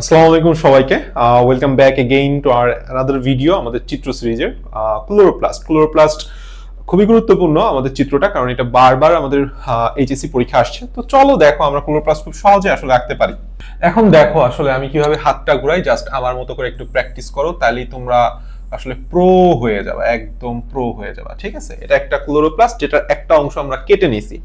আসসালামু আলাইকুম সবাইকে। Welcome back again to our another video আমাদের চিত্র সিরিজের ক্লোরোপ্লাস্ট ক্লোরোপ্লাস্ট খুবই গুরুত্বপূর্ণ আমাদের চিত্রটা, কারণ এটা বারবার আমাদের এইচএসসি পরীক্ষা আসছে। তো চলো দেখো আমরা ক্লোরোপ্লাস্ট খুব সহজে আসলে আঁকতে পারি। এখন দেখো আসলে আমি কীভাবে হাতটা ঘুরাই জাস্ট আমার মতো করে একটু প্র্যাকটিস করো, তাহলেই তোমরা আসলে প্রো হয়ে যাবে, একদম প্রো হয়ে যাবে, ঠিক আছে? এটা একটা ক্লোরোপ্লাস্ট যেটার একটা অংশ আমরা কেটে নিছি।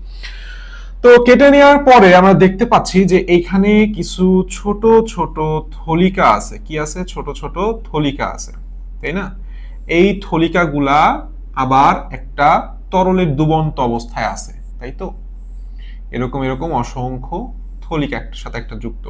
তো কেটে নেওয়ার পরে আমরা দেখতে পাচ্ছি যে এইখানে কিছু ছোট ছোট থলিকা আছে। কি আছে? ছোট ছোট থলিকা আছে। তাই না? এই থলিকাগুলা আবার একটা তরলের দুবন্ত অবস্থায় আছে। তাই তো? এরকম এরকম অসংখ্য থলিকা একটার সাথে একটা যুক্ত।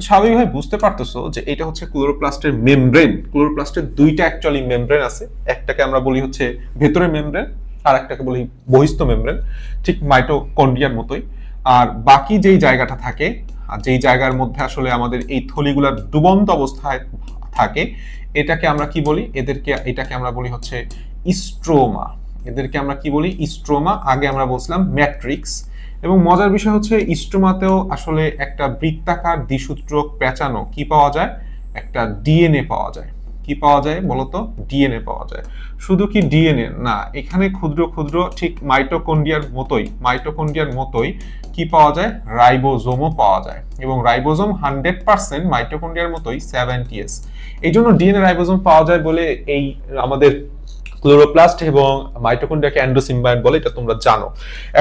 স্বাভাবিকভাবে বুঝতে পারতেছো যে এটা হচ্ছে ক্লোরোপ্লাস্টের মেমব্রেন। ক্লোরোপ্লাস্টের দুইটা অ্যাকচুয়ালি মেমব্রেন আছে। একটাকে আমরা বলি হচ্ছে ভেতরের মেমব্রেন আর একটাকে বলি বহিস্থ মেমব্রেন, ঠিক মাইটোকন্ড্রিয়ার মতোই। আর বাকি যেই জায়গাটা থাকে, আর যেই জায়গার মধ্যে আসলে আমাদের এই থলিগুলার ডুবন্ত অবস্থায় থাকে, এটাকে আমরা কি বলি? এদেরকে, এটাকে আমরা বলি হচ্ছে ইস্ট্রোমা। এদেরকে আমরা কি বলি? ইস্ট্রোমা, আগে আমরা বলছিলাম ম্যাট্রিক্স। এবং মজার বিষয় হচ্ছে, ইস্ট্রোমাতেও আসলে একটা বৃত্তাকার দ্বিসূত্রক পেঁচানো কি পাওয়া যায়? একটা ডিএনএ পাওয়া যায়। কি পাওয়া যায় বলতো? ডিএনএ পাওয়া যায়। শুধু কি ডিএনএ না, এখানে ক্ষুদ্র ক্ষুদ্র ঠিক মাইটোকন্ডিয়ার মতোই মাইটোকন্ডিয়ার মতোই কি পাওয়া যায়? রাইবোজোমও পাওয়া যায়। এবং রাইবোজোম হান্ড্রেড পার্সেন্ট মাইটোকন্ডিয়ার মতোই সেভেন্টি এস এই জন্য ডিএনএ রাইবোজোম পাওয়া যায় বলে এই আমাদের ক্লোরোপ্লাস্ট এবং মাইটোকন্ড্রিয়াকে অ্যান্ড্রোসিম্বায়ন বলে, এটা তোমরা জানো।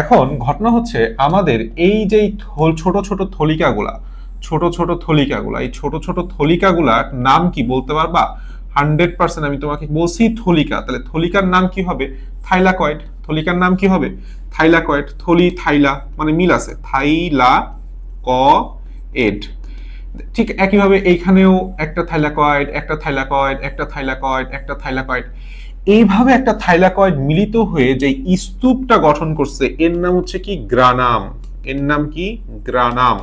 এখন ঘটনা হচ্ছে আমাদের এই যে ছোট ছোট থলিকাগুলা ছোট ছোট থলিকাগুলা এই ছোট ছোট থলিকাগুলার নাম কি বলতে পারবা? হান্ড্রেড পার্সেন্ট আমি তোমাকে বলছি থলিকা। তাহলে থলিকার নাম কি হবে? থাইলাকয়েড। থলিকার নাম কি হবে? থাইলাকয়েড। থলি, থাইলা মানে মিল আছে। থাইলা ক এড ঠিক একইভাবে এইখানেও একটা থাইলাকয়েড একটা থাইলাকয়েড একটা থাইলাকয়েড একটা থাইলাকয়েড। এইভাবে একটা থাইলাকয়েড মিলিত হয়ে যে স্তূপটা গঠন করছে, এর নাম হচ্ছে কি? গ্রানাম। এর নাম কি? গ্রানাম।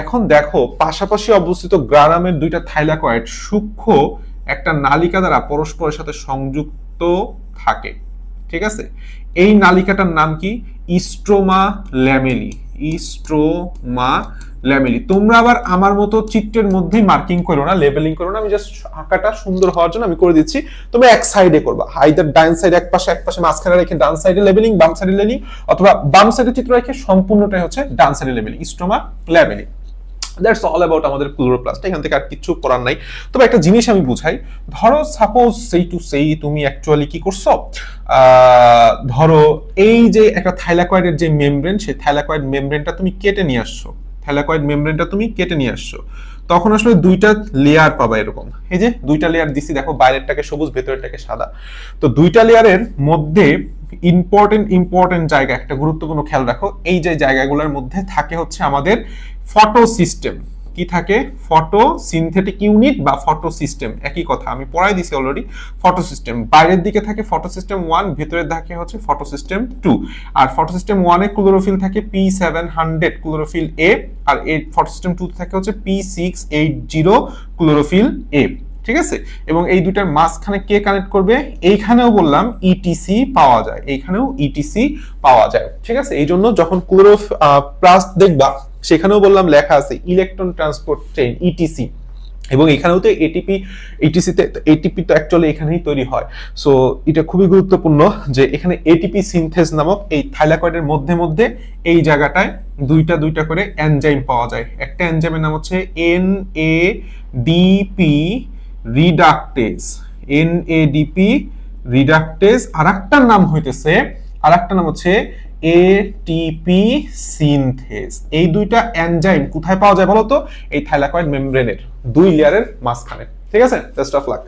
এখন দেখো, পাশাপাশি অবস্থিত গ্রানামের দুইটা থাইলাকয়েড সূক্ষ্ম একটা নালিকা দ্বারা পরস্পরের সাথে সংযুক্ত থাকে। ঠিক আছে? এই নালিকাটার নাম কি? ইস্ট্রোমা ল্যামেলি ইস্ট্রোমা ল্যামেলি তোমরা আবার আমার মতো চিত্রের মধ্যেই মার্কিং করো না, লেবেলিং করো না, আমি জাস্ট আঁকাটা সুন্দর হওয়ার জন্য আমি করে দিচ্ছি। তুমি এক সাইডে করবা। হাইদার ডান সাইড এক পাশে এক পাশে মাঝখানে রেখে ডান সাইডে লেবেলিং, বাম সাইডে লেবেলিং, অথবা বাম সাইডে চিত্র রেখে সম্পূর্ণটাই হচ্ছে ডান সাইডে labelling. Stroma lamellae that's all about আমাদের ক্লোরোপ্লাস্ট এখান থেকে আর কিছু করার নাই। তবে একটা জিনিস আমি বুঝাই, ধরো সাপোজ সেই টু সেই তুমি অ্যাকচুয়ালি কি করছ? ধরো এই যে একটা থাইলাকয়েডের যে মেমব্রেন সেই থাইলাকয়েড মেমব্রেনটা তুমি কেটে নিয়ে আসছো। থাইলাকয়েড মেমব্রেনটা তুমি কেটে নিয়ে আসছো। তখন আসলে দুইটা লেয়ার পাবা এরকম। এই যে দুইটা লেয়ার দিছি, দেখো বাইরেরটাকে সবুজ, ভেতরেরটাকে সাদা। তো দুইটা লেয়ারের মধ্যে ইম্পর্টেন্ট ইম্পর্টেন্ট জায়গা, একটা গুরুত্বপূর্ণ খেয়াল রাখো, এই যে জায়গাগুলোর মধ্যে থাকে হচ্ছে আমাদের ফটো সিস্টেম কি থাকে? ফটো সিনথেটিক ইউনিট বা ফটো সিস্টেম একই কথা, আমি পড়াই দিছি অলরেডি ফটো সিস্টেম বাইরের দিকে থাকে ফটো সিস্টেম ওয়ান ভেতরের থাকে হচ্ছে ফটো সিস্টেম টু আর ফটো সিস্টেম ওয়ানে ক্লোরোফিল থাকে P seven hundred chlorophyll A আর এই ফটো সিস্টেম টু থাকে হচ্ছে P six eight zero chlorophyll A ঠিক আছে? এবং এই দুটার মাঝখানে কে কানেক্ট করবে? এইখানেও বললাম ইটিসি পাওয়া যায়। এইখানেও ইটিসি পাওয়া যায়। ঠিক আছে? এই জন্য যখন ক্লোরো প্লাস দেখবা, সেখানেও বললাম লেখা আছে ইলেকট্রন ট্রান্সপোর্ট ট্রেন ইটিসি এবং এখানেও তো এটিপি এটিসিতে এটিপি তো অ্যাকচুয়ালি এখানেই তৈরি হয়। সো এটা খুবই গুরুত্বপূর্ণ যে এখানে এটিপি সিনথেস নামক এই থাইলাকয়েডের মধ্যে মধ্যে এই জায়গাটায় দুইটা দুইটা করে এনজাইম পাওয়া যায়। একটা এনজাইমের নাম হচ্ছে N A DP reductase N A DP reductase আর একটার নাম হইতেছে আর একটা নাম হচ্ছে এটিপি সিনথেস। এই দুইটা এনজাইম কোথায় পাওয়া যায় বলো তো এই থাইলাকয়েড মেমব্রেনের দুই লেয়ারের মাঝখানে। ঠিক আছে? Best of luck